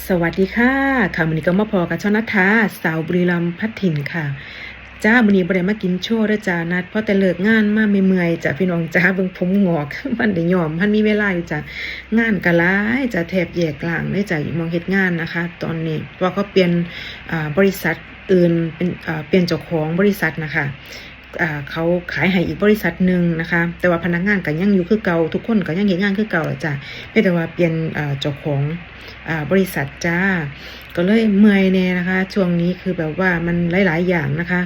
สวัสดีค่ะค่ะวันนี้ก็มาพอกับช่อนัทธาสาวบุรีรัมย์พัฒถิ่นค่ะ จ้าวันนี้บ่ได้มากินโชว์ด้วยจ้านัดเพราะแต่เลิกงานมาไม่เมื่อยจ้ะพี่น้องจ้าเบิ่งผมงอกมันได้ยอมมันมีเวลาอยู่จ้ะงานก็หลายจะแทบแยกกลางเลยจ้ะมองเฮ็ดงานนะคะ ตอนนี้ว่าเขาเปลี่ยนบริษัทอื่นเป็นเปลี่ยนเจ้าของบริษัทนะคะเขาขายให้อีกบริษัทหนึ่งนะคะ แต่ว่าพนักงานก็ยังอยู่คือเก่าทุกคนก็ยังเห็นงานคือเก่าจ้ะเพียงแต่ว่าเปลี่ยนเจ้าของ บริษัทจ้า ก็เลยเมื่อยแน่นะคะ ช่วงนี้คือแบบว่ามันหลาย ๆ อย่างนะคะ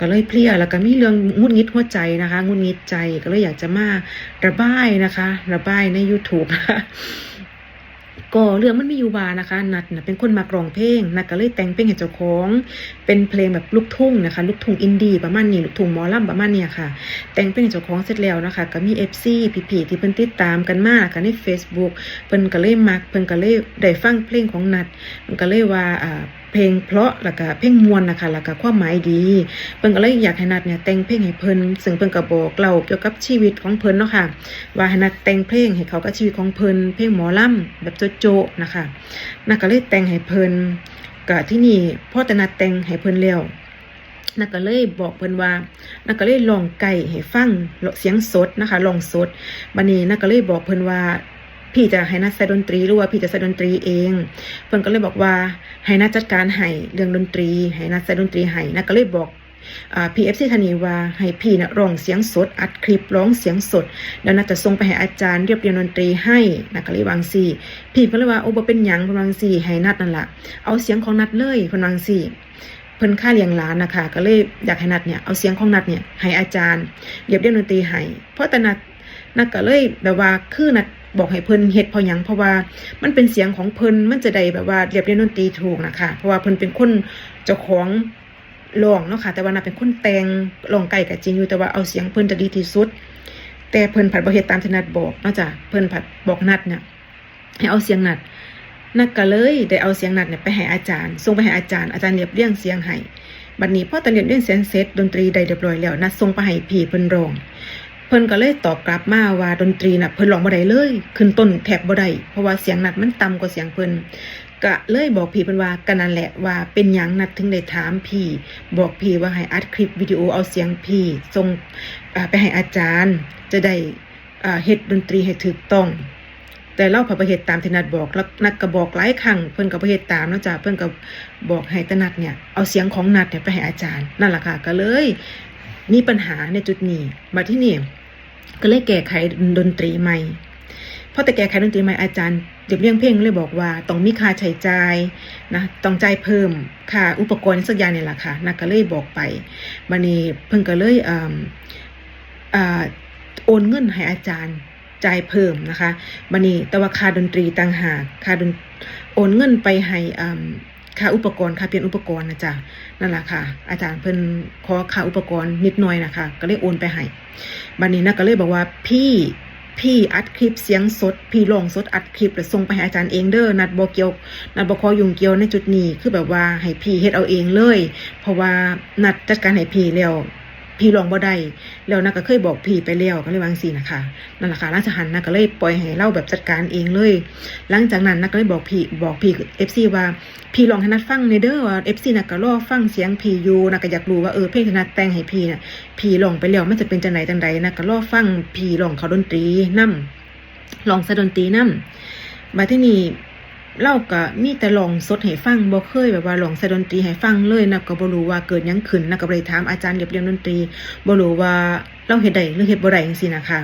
ก็เลยเพลียแล้วก็มีเรื่องงุนงิดหัวใจนะคะงุนงิดใจก็เลยอยากจะมาระบายนะคะ ระบายใน YouTube นะคะ ก็เรื่องมันมีอยู่ว่านะคะ นัดนะเป็นคนมากรองเพลงนัดก็เลยแต่งเพลงให้เจ้าของ เป็นเพลงแบบลูกทุ่งนะคะ ลูกทุ่งอินดี้ประมาณนี้ลูกทุ่งหมอลำประมาณเนี้ยค่ะ แต่งเพลงให้เจ้าของเสร็จแล้วนะคะ ก็มีเอฟซีพี่ๆที่เพิ่นติดตามกันมากกันใน Facebook เพิ่นก็เลยมักเพิ่นก็เลยได้ฟังเพลงของนัดเพิ่นก็เลยว่าอ่า เพลงเพราะแล้วก็เพลงมวลนะคะแล้วก็ความหมายดี เพิ่นก็เลยอยากให้นัดเนี่ยแต่งเพลงให้เพิ่นซึ่งเพิ่นก็บอกเล่าเกี่ยวกับชีวิตของเพิ่นเนาะค่ะ ว่าให้นัดแต่งเพลงให้เขากับชีวิตของเพิ่นเพลงหมอลำแบบโจ๊ะๆนะคะนัดก็เลยแต่งให้เพิ่นก็ที่นี่พ่อแต่นัดแต่งให้เพิ่นแล้วนัดก็เลยบอกเพิ่นว่านัดก็เลยลองไก่ให้ฟังเสียงสดนะคะลองสดบัดนี้นัดก็เลยบอกเพิ่นว่า พี่จะให้นัดใส่ดนตรีหรือว่าพี่จะใส่ดนตรีเองเพิ่นก็เลยบอกว่าให้นัดจัดการให้เรื่องดนตรีให้นัดใส่ดนตรีให้นัดก็เลยบอกอ่า PFC ธนีว่าให้พี่น่ะร้องเสียงสด อัดคลิปร้องเสียงสด แล้วนัดจะส่งไปให้อาจารย์เรียบเรียงดนตรีให้นัดก็เลยวางซี่พี่ก็เลยว่าโอ้บ่เป็นหยังเพิ่นวางซี่ให้นัดนั่นละเอาเสียงของนัดเลยเพิ่นวางซี่เพิ่นค่าเลี้ยงหลานนะคะก็เลยอยากให้นัดเนี่ยเอาเสียงของนัดเนี่ยให้อาจารย์เรียบเรียงดนตรีให้เพราะแต่นัดนัดก็เลยแบบว่าคือนัด บอกให้เพิ่นเฮ็ดเพราะหยังเพราะว่ามันเป็นเสียงของเพิ่นมันจะได้แบบว่าเรียบเรียงดนตรีถูกนะคะเพราะว่าเพิ่นเป็นคนเจ้าของร้องเนาะค่ะแต่ว่านัดเป็นคนแต่งร้องไก่กับจริงอยู่แต่ว่าเอาเสียงเพิ่นจะดีที่สุด แต่เพิ่นผัดบ่เฮ็ดตามที่นัดบอกเนาะจ้ะเพิ่นผัดบอกนัดเนี่ยให้เอาเสียงนัดนักก็เลยได้เอาเสียงนัดเนี่ยไปให้อาจารย์ส่งไปให้อาจารย์อาจารย์เรียบเรียงเสียงให้บัดนี้พอตอนเรียบเรียงเสียงเสร็จดนตรีได้เรียบร้อยแล้วนัดส่งไปให้พี่เพิ่นร้อง เพิ่นก็เลยตอบกลับมาว่าดนตรีน่ะเพิ่นร้องบ่ได้เลย ขึ้นต้นแทบบ่ได้เพราะว่าเสียงนัดมันต่ำกว่าเสียงเพิ่นก็เลยบอกพี่เพิ่นว่ากันนั่นแหละว่าเป็นหยังนัดถึงได้ถามพี่ บอกพี่ว่าให้อัดคลิปวิดีโอเอาเสียงพี่ส่งไปให้อาจารย์ จะได้อ่าเฮ็ดดนตรีให้ถูกต้อง แต่เล่าพระประเหตุตามที่นัดบอกแล้วนัดก็บอกหลายครั้งเพิ่นก็ประเหตุตามเนาะจ้ะเพิ่นก็บอกให้ตนัดเนี่ยเอาเสียงของนัดเนี่ยไปให้อาจารย์นั่นแหละค่ะก็เลย มีปัญหาในจุดนี้มาที่นี่ก็เลยแก้ไขดนตรีใหม่พอแต่แก้ไขดนตรีใหม่อาจารย์เรียบเรียงเพลงเลยบอกว่าต้องมีค่าใช้จ่ายนะต้องจ่ายเพิ่มค่าอุปกรณ์สักอย่างนี่แหละค่ะนัดก็เลยบอกไปบัดนี้เพิ่นก็เลยอ่าอ่าโอนเงินให้อาจารย์จ่ายเพิ่มนะคะบันนี้แต่ว่าค่าดนตรีต่างหากค่าดนโอนเงินไปให้อ่า ค่าอุปกรณ์ค่าเปลี่ยนอุปกรณ์นะจ๊ะนั่นแหละค่ะ อาจารย์เพิ่นขอค่าอุปกรณ์นิดหน่อยนะคะก็เลยโอนไปให้บันนี้นะก็เลยบอกว่าพี่พี่อัดคลิปเสียงสด พี่ลองสดอัดคลิปแล้วส่งไปให้อาจารย์เองเด้อนัดบ่เกี่ยว นัดบ่ขอยุ่งเกี่ยวในจุดนี้คือแบบว่าให้พี่เฮ็ดเอาเองเลย เพราะว่านัดจัดการให้พี่แล้ว พี่ลองบ่ได้แล้วนักก็เคยบอกพี่ไปแล้วก็เลยวางซี่นะคะนั่นแหละค่ะหลังจากนั้นนักก็เลยปล่อยให้เล่าแบบจัดการเองเลย หลังจากนั้นนักก็เลยบอกพี่บอกพี่ FC ว่าพี่ลองให้นัดฟังในเด้อว่า FC นักก็รอฟังเสียงพี่อยู่นักก็อยากรู้ว่าเออเพลงที่นัดแต่งให้พี่น่ะพี่ลองไปแล้วมันจะเป็นจังไดจังใดนักก็รอฟังพี่ลองเขาดนตรีนํลองส่ดนตรีนํมาที่นี่ เล่าก็มีแต่ลองสดให้ฟังบ่เคยแบบว่าลองใส่ดนตรีให้ฟังเลยนะก็บ่รู้ว่าเกิดยังขึ้นนะก็เลยถามอาจารย์เรียบเรียงดนตรีบ่รู้ว่า เราเฮ็ดได้หรือเฮ็ดบ่ได้จังซี่นะคะ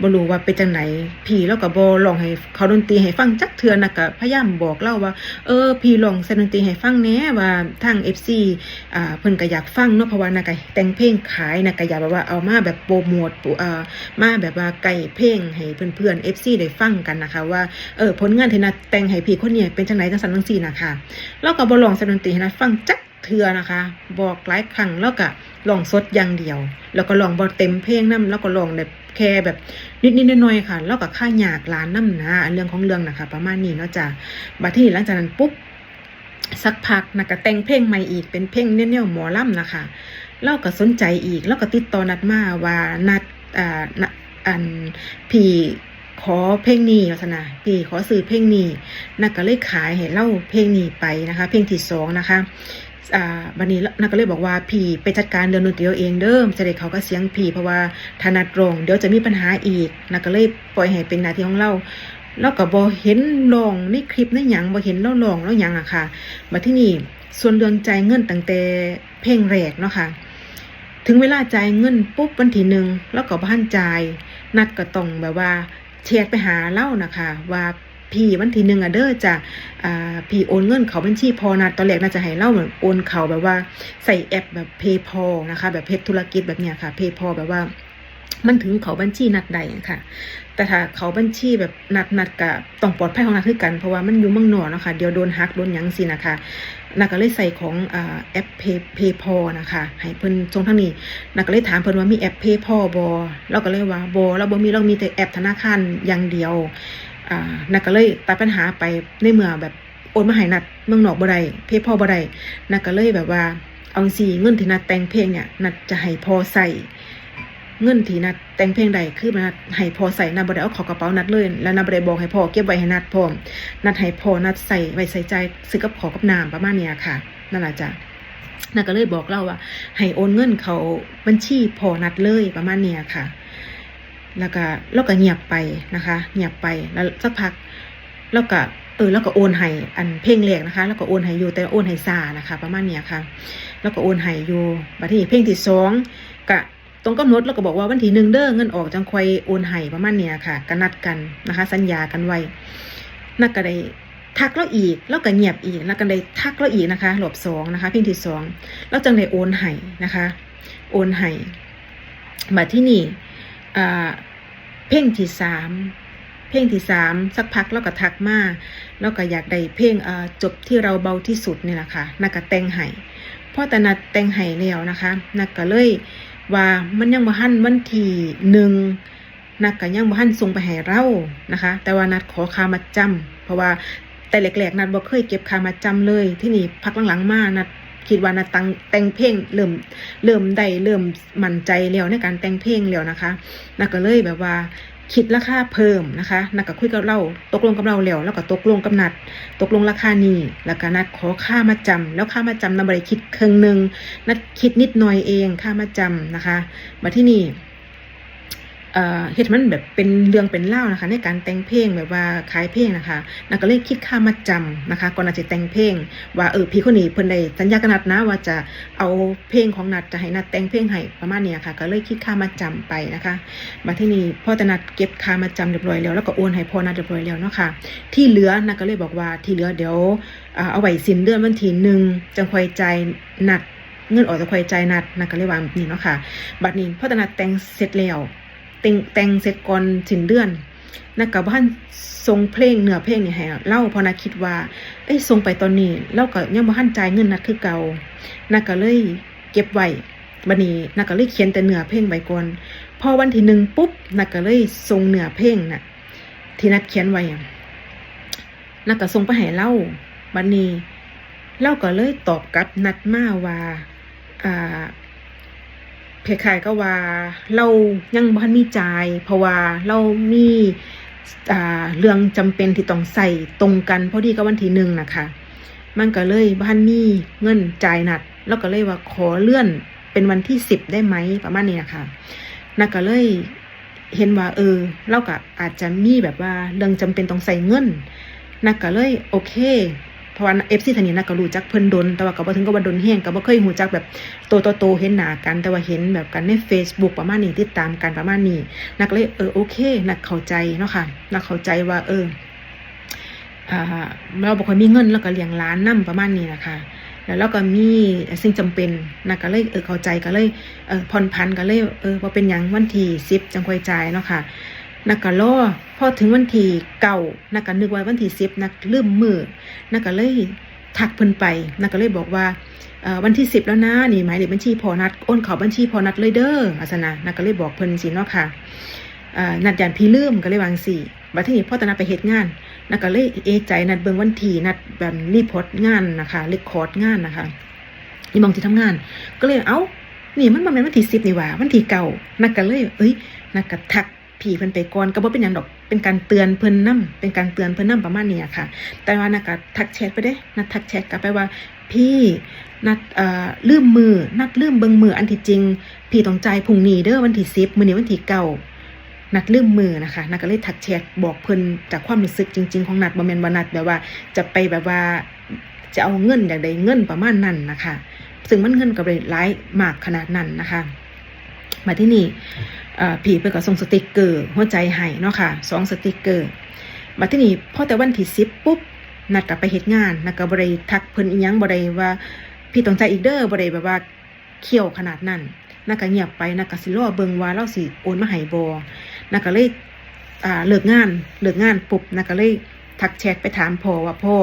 บ่รู้ว่าเป็นจังไดพี่เราก็บ่ลองให้เขาดนตรีให้ฟังจักเทื่อนะก็พยายามบอกเล่าว่า เออ พี่ลองใส่ดนตรีให้ฟังแหน่ว่าทาง FC อ่าเพิ่นก็อยากฟังเนาะเพราะว่านะก็แต่งเพลงขายนะก็อยากแบบว่าเอามาแบบโปรโมทอ่ามาแบบว่าไก่เพลงให้เพื่อนๆ FC ได้ฟังกันนะคะ ว่าเออผลงานที่นัดแต่งให้พี่คนนี้เป็นจังไหนจังสันจังสี่นะคะแล้วก็บ่ลองแสดงดนตรีให้นัดฟังจัก เทือนะคะ บอกหลายครั้งแล้วก็ลองสดอย่างเดียว แล้วก็ลองบ่เต็มเพลงนํแล้วก็ลองแบบแค่แบบนิดๆหน่อยๆค่ะ แล้วก็ค่าหยากหลานน้ำนะเรื่องของเรื่องนะคะ ประมาณนี้เนาะจ้ะบัดที่หลังจากนั้นปุ๊บสักพักนะก็แต่งเพลงใหม่อีกเป็นเพลงแนวๆหมอลำนะคะเราก็สนใจอีกแล้วก็ติดต่อนัดมาว่านัดอ่านัดอันพี่ขอเพลงนี้ลักษณะพี่ขอซื้อเพลงนี้นักก็เลยขายให้เล่าเพลงนี้ไปนะคะ เพลงที่สองนะคะ อ่าบันนี้นักก็เลยบอกว่าพี่ไปจัดการเรื่องดนตรีเอาเองเด้อจะได้เขาก็เสียงพี่เพราะว่าถนัดร้องเดี๋ยวจะมีปัญหาอีกนักก็เลยปล่อยให้เป็นหน้าที่ของเราแล้วก็บ่เห็นร้องในคลิปในหยังบ่เห็นเราร้องแล้วหยังอะค่ะมาที่นี่ส่วนเรื่องจ่ายเงินตั้งแต่เพลงแรกเนาะค่ะถึงเวลาจ่ายเงินปุ๊บวันที่หนึ่งแล้วก็บ้านจ่ายนัดก็ต้องแบบว่าเช็คไปหาเล่านะคะ ว่า พี่วันที่หนึ่งอะเด้อจะอ่าพี่โอนเงินเขาบัญชีพอนัดตอนแรกน่าจะให้เล่าเหมือนโอนเขาแบบว่าใส่แอปแบบเพย์พอนะคะแบบเพจธุรกิจแบบเนี้ยค่ะเพย์พอแบบว่ามันถึงเขาบัญชีนัดใดอะค่ะ แต่ถ้าเขาบัญชีแบบนัดนัดกะต้องปลอดภัยของนัดคือกัน เพราะว่ามันอยู่เมืองนอกนะคะเดี๋ยวโดนฮักโดนยังสินะคะนักก็เลยใส่ของแอปเพย์เพย์พอนะคะ ให้เพิ่นทรงทางนี้นักก็เลยถามเพิ่นว่ามีแอปเพย์พอบอเราก็เลยว่าบอเราบ่มีเรามีแต่แอปธนาคารอย่างเดียว อ่านักก็เลยตัดปัญหาไปในเมื่อแบบโอนมาให้นัดเมืองนอกบ่ได้เพย์พอบ่ได้นักก็เลยแบบว่าเอาสิเงินที่นัดแต่งเพลงเนี่ยนัดจะให้พอใส่เงินที่นัดแต่งเพลงใดคือมันนัดให้พอใส่นัดบ่ได้เอาขอกระเป๋านัดเลย แล้วนัดบ่ได้บอกให้พ่อเก็บไว้ให้นัดพร้อมนัดให้พ่อนัดใส่ไว้ใส่ใจซื้อกับขอกับน้ำประมาณเนี้ยค่ะนั่นแหละจ้ะนัดก็เลยบอกเราว่า ให้โอนเงินเขาบัญชีพอนัดเลยประมาณเนี้ยค่ะ แล้วก็แล้วก็เงียบไปนะคะเงียบไปแล้วสักพักแล้วก็เออแล้วก็โอนให้อันเพลงแรกนะคะ แล้วก็โอนให้อยู่แต่โอนให้ซานะคะ ประมาณเนี้ยค่ะ แล้วก็โอนให้อยู่บัดนี้เพลงที่สองกะตรงกำหนดแล้วก็บอกว่าวันที่หนึ่งเด้อเงินออกจังคอยโอนให้ประมาณเนี้ยค่ะก็นัดกันนะคะ สัญญากันไว้นักก็ได้ทักแล้วอีกแล้วก็เงียบอีกแล้วก็ได้ทักแล้วอีกนะคะรอบสองนะคะ เพลงที่สองแล้วจังได้โอนให้นะคะ โอนให้บัดที่นี่ เพลงที่สามเพลงที่สามสักพักแล้วก็ทักมาแล้วก็อยากได้เพลงจบที่เราเบาที่สุดนี่แหละค่ะนักก็แต่งให้พอแต่นัดแต่งให้แล้วนะคะนักก็เลยว่ามันยังบ่ทันวันที่หนึ่งนักก็ยังบ่ทันส่งไปให้เรานะคะ แต่ว่านัดขอคามาจำเพราะว่าแต่แรกๆนัดบ่เคยเก็บคามาจำเลยที่นี่พักหลังๆมานัด คิดว่านะตังแต่งเพลงเริ่มเริ่มได้เริ่มมั่นใจแล้วในการแต่งเพลงแล้วนะคะนักก็เลยแบบว่าคิดราคาเพิ่มนะคะนักก็คุยกับเราตกลงกับเราแล้วแล้วก็ตกลงกับนัด ตกลงราคานี้แล้วก็นัดขอค่ามาจำแล้วค่ามาจำนับริคิดครึ่งหนึ่งนัดคิดนิดหน่อยเองค่ามาจำนะคะมาที่นี่ เอ่อเฮ็ดมันแบบเป็นเรื่องเป็นเล่านะคะ ในการแต่งเพลงแบบว่าขายเพลงนะคะนัดก็เลยคิดค่ามาจำนะคะ ก่อนจะแต่งเพลง ว่าเออพี่คนนี้เพิ่นได้สัญญากับนัดนะว่าจะเอาเพลงของนัดจะให้นัดแต่งเพลงให้ประมาณนี้ค่ะ ก็เลยคิดค่ามาจำไปนะคะมาที่นี่พ่อจะนัดเก็บค่ามาจำเรียบร้อยแล้วแล้วก็โอนให้พ่อนัดเรียบร้อยแล้วเนาะค่ะที่เหลือนะก็เลยบอกว่าที่เหลือเดี๋ยวเอาไว้สิ้นเดือนวันที่หนึ่งจังคอยใจนัดเงินออกจะคอยใจนัดนะก็เลยวางแบบนี้เนาะค่ะบัดนี้พ่อตนัดแต่งเสร็จแล้ว แต่งแต่งเสร็จก่อนสิ้นเดือนนักกับบ้านทรงเพลงเนื้อเพลงนี่ให้เล่าพอนักคิดว่าเอ้ยทรงไปตอนนี้เล่าก็ยังบ่ทันจ่ายเงินนัดคือเก่านักก็เลยเก็บไว้บัดนี้นักก็เลยเขียนแต่เนื้อเพลงไว้ก่อนพอวันที่หนึ่งปุ๊บนักก็เลยทรงเนื้อเพลงน่ะที่นัดเขียนไว้นักก็ส่งไปให้เล่าบันนี้เล่าก็เลยตอบกลับนัดมาว่าอ่า เพคายก็ว่าเรายังบ่ทันมีจ่าย เพราะว่าเรามีเรื่องจำเป็นที่ต้องใส่ตรงกันพอดีกับวันที่หนึ่งนะคะมันก็เลยบ่ทันมีเงินจ่ายนัด แล้วก็เลยว่าขอเลื่อนเป็นวันที่สิบได้ไหมประมาณนี้นะคะนักก็เลยเห็นว่า เออเราก็อาจจะมีแบบว่าเรื่องจำเป็นต้องใส่เงินนักก็เลยโอเค เพราะว่าเอฟซีทางนี้นักก็รู้จักเพิ่นดน แต่ว่าก็บ่ถึงกับว่าดนแห้งก็บ่เคยรู้จักแบบโตโตโตเห็นหน้ากัน แต่ว่าเห็นแบบกันใน Facebook ประมาณนี้ติดตามกันประมาณนี้นักเลยเออโอเคนักเข้าใจเนาะค่ะนักเข้าใจว่าเอออ่าเราบ่ค่อยมีเงินแล้วก็เลี้ยงร้านนํประมาณนี้นะคะแล้วเราก็มีสิ่งจำเป็นนักก็เลยเออเข้าใจก็เลยเออผ่อนผันก็เลยเออบ่เป็นหยังวันที่10จังค่อยจ่ายเนาะค่ะ นักก็รอพอถึงวันที่เก่านักก็นึกว่าวันที่สิบนักลืมมือนักก็เลยทักเพิ่นไปนักก็เลยบอกว่าวันที่สิบแล้วนะนี่หมายเลขบัญชีพอนัดโอนเข้าบัญชีพอนัดเลยเด้ออาสนะนักก็เลยบอกเพิ่นสิเนาะค่ะนัดยันพี่ลืมก็เลยวางสี่บัดทีนี้พอตอนนัดไปเฮ็ดงานนักก็เลยเอใจนัดเบิ่งวันที่นัดแบบรีพอร์ตงานนะคะเรคคอร์ดงานนะคะอีมองที่ทำงาน ก็เลยเอ้านี่มันบ่แม่นวันที่สิบนี่หว่าวันที่เก่านักก็เลย เอ้ยนักก็ทัก ผีเพิ่นไปก่อนก็บ่เป็นหยังดอกเป็นการเตือนเพิ่นนํเป็นการเตือนเพิ่นนํประมาณนี้ค่ะ แต่ว่านัดก็ทักแชทไปเด้นัดทักแชทกลับไปว่าพี่นัดเอ่อลืมมือนัดลืมเบิ่งมืออันที่จริง พี่ต้องจ่ายพรุ่งนี้เด้อวันที่10มื้อนี้วันที่เก้านัดลืมมือนะคะนัดก็เลยทักแชทบอกเพิ่นจากความรู้สึกจริง ๆ ของนัดบ่แม่นว่านัดแบบว่าจะไปแบบว่าจะเอาเงินอย่างใดเงินประมาณนั้นนะคะ ซึ่งมันเงินก็บ่ได้หลายมากขนาดนั้นนะคะ มาที่นี่ ผีเพื่อก็ส่งสติกเกอร์หัวใจให้เนาะค่ะสองสติกเกอร์มาที่นี่พอแต่วันที่สิบปุ๊บนัดกลับไปเหตุงานนัดกับบริทักเพิ่นอีหยังบริว่าพี่ต้องใจอีกเด้อบริแบบว่าเขี่ยวขนาดนั้นนักก็เงียบไปนักก็สิรอเบิงว่าเราสิโอนมาให้บอนักก็เลยอ่าเลิกงานเลิกงานปุ๊บนักก็เลย ทักแชทไปถามพ่อว่าพ่อ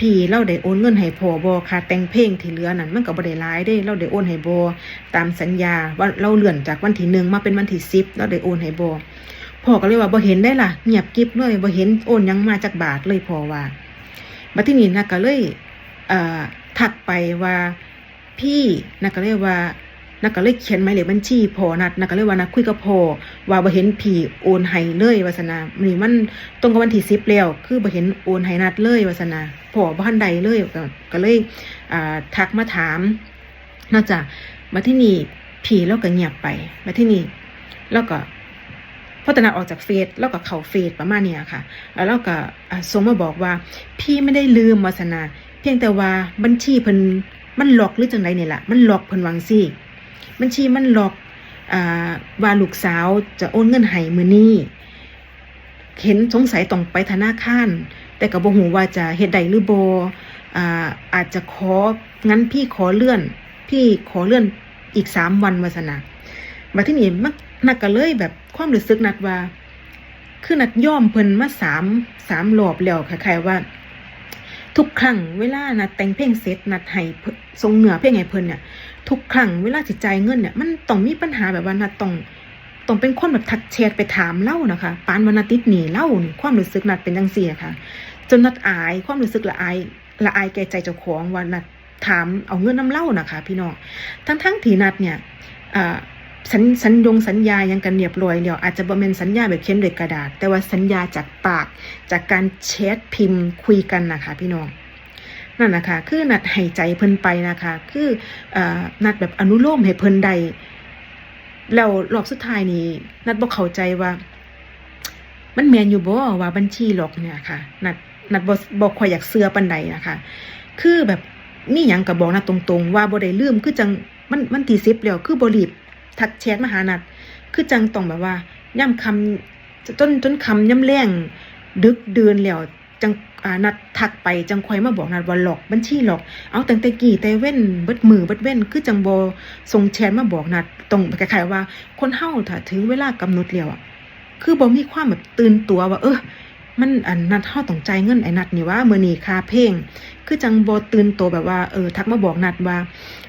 พี่ เราได้โอนเงินให้พ่อบ่ค่าแต่งเพลงที่เหลือนั่นมันก็บ่ได้หลายเด้ เราได้โอนให้บ่ตามสัญญาว่าเราเลื่อนจากวันที่หนึ่งมาเป็นวันที่สิบเราได้โอนให้บ่พ่อก็เลยว่าบ่เห็นได้ล่ะเงียบกิบเลยบ่เห็นโอนยังมาจากบาทเลยพ่อว่าบัดที่นี้นะก็เลยเอ่อทักไปว่าพี่นะก็เลยว่า นะก็เลยเขียนหมายเลขบัญชีพอนัดนะก็เลยว่านะคุยกับพ่อว่าบ่เห็นพี่โอนให้เลยวาซั่นนะนี่มันตรงกับวันที่10แล้ว คือบ่เห็นโอนให้นัดเลยวาซั่นนะพ่อบ่ทันใดเลยก็เลยอ่าทักมาถามนอกจากบัดที่นี้พี่เราก็เงียบไปบัดที่นี้แล้วก็พอตนัดออกจากเฟซแล้วก็เข้าเฟซประมาณเนี้ยค่ะ แล้วเราก็อ่าส่งมาบอกว่า พี่ไม่ได้ลืมวาสนา เพียงแต่ว่าบัญชีเพิ่นมันหลอกหรือจังไดเนี่ยล่ะมันหลอกเพิ่นวังซี่ บัญชีมันหลอกอว่าลูกสาวจะโอนเงินให้มือนี้เห็นสงสัยต้องไปธนาคารแต่ก็บ่ฮู้ว่าจะเฮ็ดได้หรือบ่อาอาจจะของั้นพี่ขอเลื่อน พี่ขอเลื่อนอีกสามวันวาสนามาที่นี่มักนักก็เลยแบบความรู้สึกนัดว่า คือนัดย่อมเพิ่นมาสามสามรอบแล้วคล้ายๆว่า ทุกครั้งเวลานัดแต่งเพลงเสร็จนัดให้เพิ่นส่งเหนือเพลงให้เพิ่นเนี่ย ทุกครั้งเวลาสิจ่ายเงินเนี่ยมันต้องมีปัญหาแบบว่านัดต้องต้องเป็นคนแบบทักแชทไปถามเล่านะคะปานวานอาทิติดหนีเล่านี่ความรู้สึกนัดเป็นจังซี่อะค่ะ จนนัดอายความรู้สึกละอายละอายแก่ใจเจ้าของว่านัดถามเอาเงินน้ำเล่านะคะ พี่น้องทั้งๆที่นัดเนี่ยสัญสัญญงสัญญายังกันเรียบร้อยแล้วอาจจะบ่แม่นสัญญาแบบเขียนด้วยกระดาษ แต่ว่าสัญญาจากปากจากการแชทพิมพ์คุยกันนะคะ พี่น้อง นั่นนะคะคือนัดให้ใจเพิ่นไปนะคะ คืออนัดแบบอนุโลมให้เพิ่นได้แล้วรอบสุดท้ายนี้ นัดบ่เข้าใจว่า มันแม่นอยู่บ่ว่าบัญชีหลอกเนี่ยค่ะ นัดนัดบ่บ่ค่อยอยากเชื่อปานใดนะคะ คือแบบมีหยังก็บบอกนัดตรงๆ ว่าบ่ได้ลืมคือจังมันมันที่10แล้วคือบ่รีบทักแชทมาหานัด คือจังต้องแบบว่าย่ำคำจนจนคำย่ำแรงดึกเดือนแล้ว จังนัดทักไปจังคอยมาบอกนัดว่าหลอกบัญชีหลอก เอาแตั้งแต่กี่แต่เว้นเบิดมือเบิดเว้นคือจังโบส่งแชทมาบอกนัดตรงคล้ายๆว่า คนเฮาถ้าถึงเวลากำหนดแล้วอะคือบ่มีความแบบตื่นตัวว่า เออมันอันนัดเฮาต้องใจเงินไอ้นัดนี่ว่ามื้อนี้ค่าเพลงคือจังโบตื่นตัวแบบว่าเออทักมาบอกนัดว่า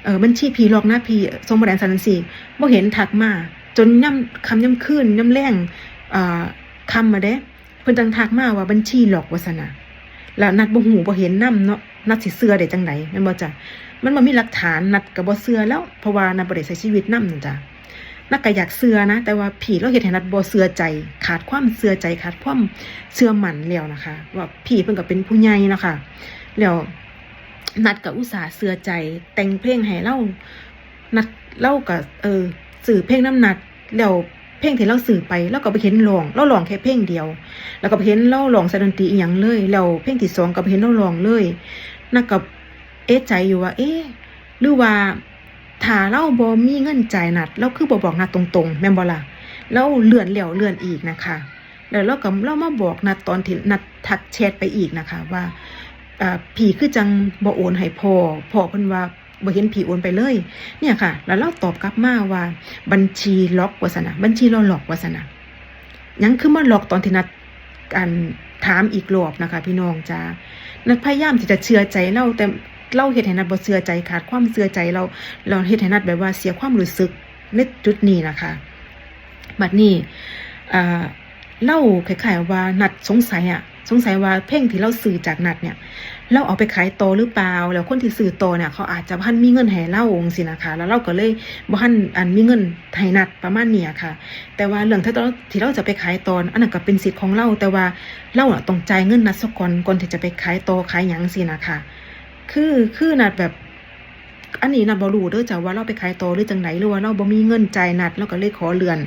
เออบัญชีพีหลอกนะพี่ส่งบ่ได้สันสิบ่เห็นทักมา จนย่ำคำย่ำคืนย่ำแรงอ่าคำมาเด้ พิ่นจังทักมาว่าบัญชีหลอกวาซะนะแล้วนัดบ่ฮู้บ่เห็นนํเนาะนัดสิเชื่อได้จังไดแม่นบ่จ้ะมันบ่มีหลักฐานนัดก็บ่เชื่อแล้วเพราะว่านัดบ่ได้ใช้ชีวิตนํนั่นจ้ะนัดก็อยากเชื่อนะ แต่ว่าพี่เราเฮ็ดให้นัดบ่เชื่อใจ ขาดความเชื่อใจขาดความเชื่อมั่นแล้วนะคะ ว่าพี่เพิ่นก็เป็นผู้ใหญ่นะคะแล้วนัดก็อุตสาห์เชื่อใจ แต่งเพลงให้เรานัดเล่ากับเออสื่อเพลงน้ำหนักแล้ว เพลงที่เราสื่อไปเราก็ไปเห็นลองเราลองแค่เพลงเดียว แล้วก็ไปเห็นเราลองแสดงดนตรีอีหยังเลยแล้วเพลงที่สองก็ไปเห็นเราลองเลยนักกับเอะใจอยู่ว่า เอ๊ะหรือว่าถ้าเราบ่มีเงินจ่ายนัดเราคือบ่บอกนัดตรงๆ แม่นบ่ล่ะแล้วเลื่อนแล้วเลื่อนอีกนะคะ แล้วเราก็เรามาบอกนัดตอนที่นัดทักแชทไปอีกนะคะว่าอ่าผีคือจังบ่โอนให้พอพอเพิ่นว่า บ่เห็นผีโอนไปเลย เนี่ยค่ะ แล้วเราตอบกลับมาว่า บัญชีล็อกวาสนะบัญชีเราหลอกวาสนะยังคือมาล็อกตอนที่นัดการถามอีกรอบนะคะ พี่น้องจ้านัดพยายามที่จะเชื่อใจเราแต่เราเฮ็ดให้นัดบ่เชื่อใจขาดความเชื่อใจเรา เราเฮ็ดให้นัดแบบว่าเสียความรู้สึกในจุดนี้นะคะบัดนี้เล่าคล้ายๆว่านัดสงสัยอะ สงสัยว่าเพ่งที่เราซื้อจากนัดเนี่ย เราเอาไปขายโตหรือเปล่า แล้วคนที่ซื้อโตเนี่ยเขาอาจจะพันมีเงินให้เล่าองสินะคะ แล้วเราก็เลยบ่ทันอันมีเงินให้นัดประมาณเนี้ยค่ะ แต่ว่าเรื่องที่เราที่เราจะไปขายตอนอันนั้นก็เป็นสิทธิ์ของเรา แต่ว่าเราต้องจ่ายเงินนัดสก่อนก่อนที่จะไปขายโตขายหยังสินะคะ คือคือนัดแบบ อันนี้นัดบอรู้เด้อจ้าว่าเราไปขายโตอหรือจังไหนหรือว่าเราบ่มีเงินจ่ายนัดเราก็เลยขอเลื่อน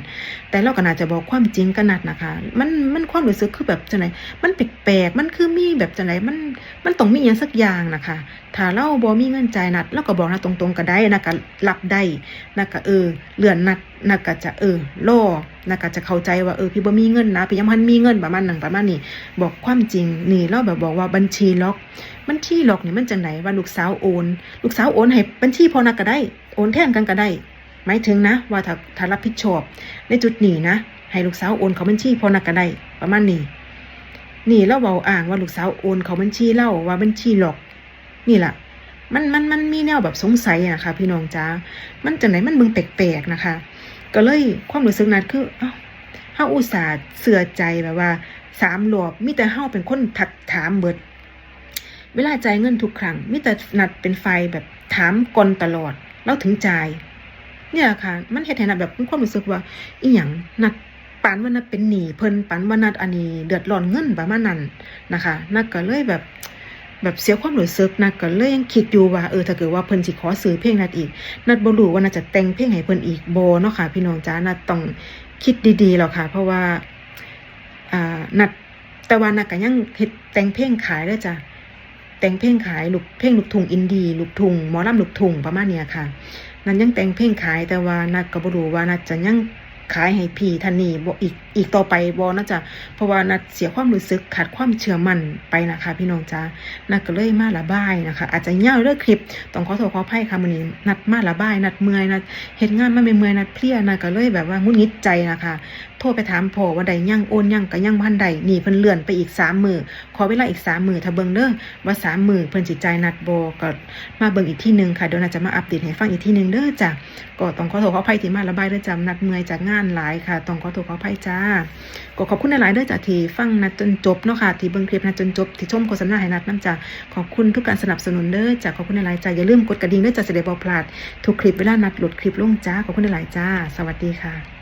แต่เราก็น่าจะบอกความจริงกับนัดนะคะ มันมันความรู้สึกคือแบบจังไดมันแปลกๆมันคือมีแบบจังไดมันมันต้องมีอย่างสักอย่างนะคะ ถ้าเราบ่มีเงินจ่ายนัดเราก็บอกนะตรงๆก็ได้นะก็รับได้นะก็เออเลื่อนนัด นะก็จะเออรอนะก็จะเข้าใจว่าเออพี่บ่มีเงินนะพี่ยังพันมีเงินประมาณนั้นประมาณนี้บอกความจริงนี่เราแบบบอกว่าบัญชีล็อก บัญชีล็อกนี่มันจังไหนว่าลูกสาวโอน ลูกสาวโอนให้บัญชีพอนักก็ได้ โอนแทนกันก็ได้หมายถึงนะว่าถ้าถ้ารับผิดชอบในจุดนี้นะ ให้ลูกสาวโอนเขาบัญชีพอนักก็ได้ประมาณนี้นี่เราเบาอ่างว่าลูกสาวโอนเขาบัญชีเล่าว่าบัญชีหลอก นี่แหละ มันมันมันมีแนวแบบสงสัยนะคะ พี่น้องจ้ามันจังไหนมันเบิ่งแปลกๆนะคะ ก็เลยความรู้สึกนั้นคือเอ้าเฮาอุตส่าห์เสือใจแบบว่าสามรอบมีแต่เฮาเป็นคนถักถามเบิด เวลาจ่ายเงินทุกครั้งมีแต่นัดเป็นไฟแบบถามก่อนตลอด แล้วถึงจ่ายเนี่ยค่ะ มันเฮ็ดให้นัดแบบความรู้สึกว่าอีหยังนัดปานว่านัดเป็นหนี้เพิ่นปานว่านัดอันนี้เดือดร้อนเงินประมาณนั้นนะคะนัดก็เลยแบบ แบบเสียความรู้สึกนัดก็เลยยังคิดอยู่ว่าเออถ้าเกิดว่าเพิ่นสิขอซื้อเพลงนัดอีก นัดบ่รู้ว่านัดจะแต่งเพลงให้เพิ่นอีกบ่เนาะค่ะ พี่น้องจ้านัดต้องคิดดีๆแล้วค่ะ เพราะว่าอ่านัดแต่ว่านัดก็ยังเฮ็ดแต่งเพลงขายเด้อจ้ะแต่งเพลงขายลูกเพลงลูกทุ่งอินดี้ลูกทุ่งหมอลำลูกทุ่งประมาณเนี้ยค่ะ นั้นยังแต่งเพลงขายแต่ว่านัดก็บ่รู้ว่านัดจะยัง ขายให้พี่ท่านนี้บอีกอีกต่อไปบ่นะจ๊ะเพราะว่านัดเสียความรู้สึกขาดความเชื่อมั่นไปนะคะ พี่น้องจ้านัดก็เลยมาระบายนะคะ อาจจะยาเรื่องคลิปต้องขอโทษขออภัยค่ะมื้อนี้นัดมาระบาย นัดเมื่อยนัดเฮ็ดงานมาเมื่อยนัดเพลียนัดก็เลยแบบว่างุนงิดใจนะคะ โทรไปถามพ่อว่าใดยังโอนยังก็ยังบ่ทันใดนี่เพิ่นเลื่อนไปอีก3มื้อขอเวลาอีก3มื้อถ้าเบิ่งเด้อว่า3มื้อเพิ่นสิจ่ายนัดบ่ก็มาเบิ่งอีกที่หนึ่งค่ะเดี๋ยวน่าจะมาอัปเดตให้ฟังอีกที่หนึ่งเด้อจ้ะก็ต้องขอโทษขออภัยที่มาระบายเด้อจ้ะนัดเมื่อยจากงานหลายค่ะต้องขอโทษขออภัยจ้าก็ขอบคุณหลายๆเด้อจ้ะที่ฟังนัดจนจบเนาะค่ะที่เบิ่งคลิปนัดจนจบที่ชมโฆษณาให้นัดนํจ้ะขอบคุณทุกการสนับสนุนเด้อจ้ะขอบคุณหลายจ้ะอย่าลืมกดกระดิ่งเด้อจ้ะจะได้บ่พลาดทุกคลิปเวลานัดหลดคลิปลงจ้าขอบคุณหลายจ้า สวัสดีค่ะ